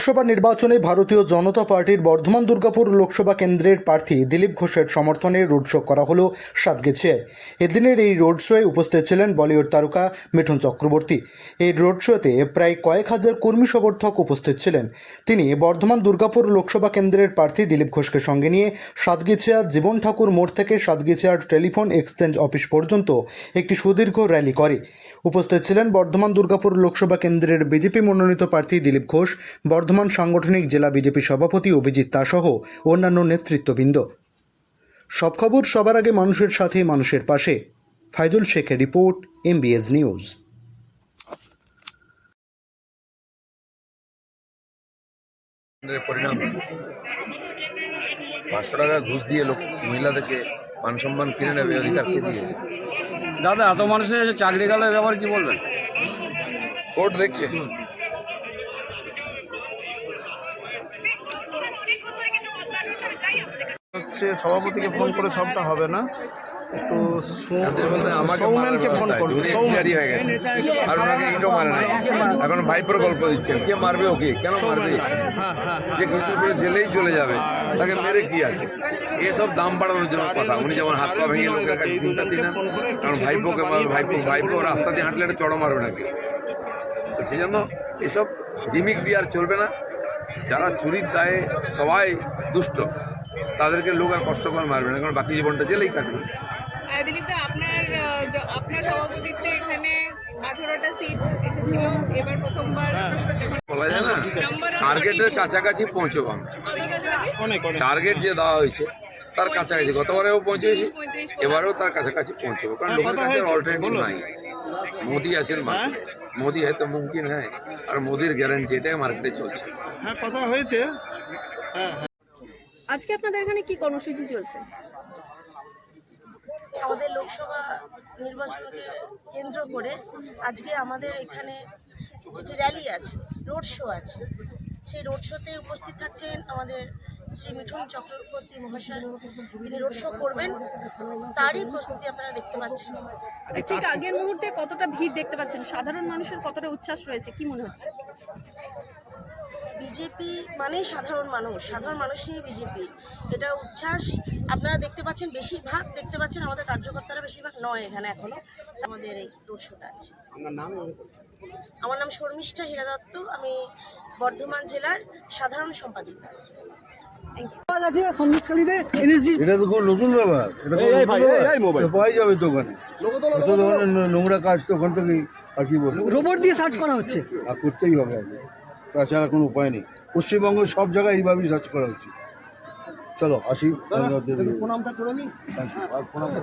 লোকসভা নির্বাচনে ভারতীয় জনতা পার্টির বর্ধমান দুর্গাপুর লোকসভা কেন্দ্রের প্রার্থী দিলীপ ঘোষের সমর্থনে রোড শো করা হলো সাতগেছিয়ায় এদিনের এই রোড শোয়ে উপস্থিত ছিলেন বলিউড তারকা মিঠুন চক্রবর্তী। এই রোড শোতে প্রায় কয়েক হাজার কর্মী সমর্থক উপস্থিত ছিলেন। তিনি বর্ধমান দুর্গাপুর লোকসভা কেন্দ্রের প্রার্থী দিলীপ ঘোষকে সঙ্গে নিয়ে সাতগেছিয়া জীবন ঠাকুর মোড় থেকে সাতগেছিয়ার টেলিফোন এক্সচেঞ্জ অফিস পর্যন্ত একটি সুদীর্ঘ র্যালি করে। উপস্থিত ছিলেন বর্ধমান দুর্গাপুর লোকসভা কেন্দ্রের বিজেপি মনোনীত প্রার্থী দিলীপ ঘোষ, বর্ধমান সাংগঠনিক জেলা বিজেপি সভাপতি অভিজিৎ তাসহ অন্যান্য নেতৃত্ববৃন্দ। সব খবর সবার আগে মানুষের সাথে মানুষের পাশে। ফাইজুল শেখের রিপোর্ট, এমবিএস নিউজ। কেন্দ্রের পরিণাম পাঁচশো টাকা ঘুষ দিয়ে লোক মহিলাদেরকে মান সম্মান কিনে নেবে অধিকার কে দিয়েছে দাদা এত মানুষের এসে চাকরি গেল ব্যাপারে কি বলবেন? কোর্ট দেখছে। হচ্ছে সভাপতিকে ফোন করে সবটা হবে না। সৌমেনকে ফোন সৌমেন। হয়ে গেছে। আর ওনাকে মারে এখন ভাইপোর গল্প দিচ্ছেন কে মারবে ওকে? কেন মারবে? হ্যাঁ হ্যাঁ যে কিছু করে জেলেই চলে যাবে। তাকে মেরে কি আছে? এসব দাম বাড়ানোর জন্য কথা। উনি যেমন হাত পা ভেঙে লোকের কাছে চিন্তা দিন না কারণ ভাইপোকে মার ভাইপো ভাইপো রাস্তা দিয়ে হাঁটলে একটা চড়ো মারবে নাকি? সেই জন্য এসব গিমিক দিয়ে আর চলবে না। যারা চুরির দায়ে সবাই দুষ্ট তাদেরকে লোক আর কষ্ট করে মারবে না কারণ বাকি জীবনটা জেলেই কাটবে। দিলীপদা আপনার আপনার সভাপতিত্বে এখানে আঠেরোটা সিট এসেছিল। এবার প্রথমবার বলা যায় না? টার্গেটের কাছাকাছি পৌঁছবো আমরা। কতটা যাবে অনেক অনেক টার্গেট যে দেওয়া হয়েছে তার কাছাকাছি। গতবারেও পৌঁছেছি এবারেও তার কাছাকাছি পৌঁছবো। কারণ লোকের কথা কাছে অল্টারনেটিভ নাই। মোদি আছেন মার্কেটে মোদি হয়তো মুমকিন হ্যাঁ। আর মোদির গ্যারান্টি এটাই মার্কেটে চলছে। হ্যাঁ কথা হয়েছে। হ্যাঁ। আজকে আপনাদের এখানে কি কর্মসূচি চলছে? আমাদের লোকসভা নির্বাচনকে কেন্দ্র করে আজকে আমাদের এখানে একটি র্যালি আছে রোড শো আছে। সেই রোড শোতে উপস্থিত থাকছেন আমাদের শ্রী মিঠুন চক্রবর্তী মহাশয় তিনি রোড শো করবেন তারই প্রস্তুতি আপনারা দেখতে পাচ্ছেন। ঠিক আগের মুহূর্তে কতটা ভিড় দেখতে পাচ্ছেন? সাধারণ মানুষের কতটা উচ্ছ্বাস রয়েছে কি মনে হচ্ছে? বিজেপি মানেই সাধারণ মানুষ সাধারণ মানুষ নিয়ে বিজেপি। এটা উচ্ছ্বাস আপনারা দেখতে পাচ্ছেন বেশিরভাগ দেখতে পাচ্ছেন আমাদের কার্যকর্তারা বেশিরভাগ নয় এখানে এখনও। আমাদের এই রোড শোটা আছে। আমার নাম শর্মিষ্ঠা হীরা দত্ত আমি বর্ধমান জেলার সাধারণ সম্পাদিকা। এটা তো কোনো নতুন ব্যাপার। এটা কোনো নতুন ব্যাপার? তো পাওয়াই যাবে তো ওখানে। ন- নোংরা কাজ তো ওখান থেকেই আর কি বলব? রোবট দিয়ে সার্চ করা হচ্ছে। আর করতেই হবে আগে তাছাড়া কোনো উপায় নেই। পশ্চিমবঙ্গের সব জায়গায় এইভাবেই সার্চ করা উচিত চলো আসি। প্রণামটা করে নি প্রণামটা।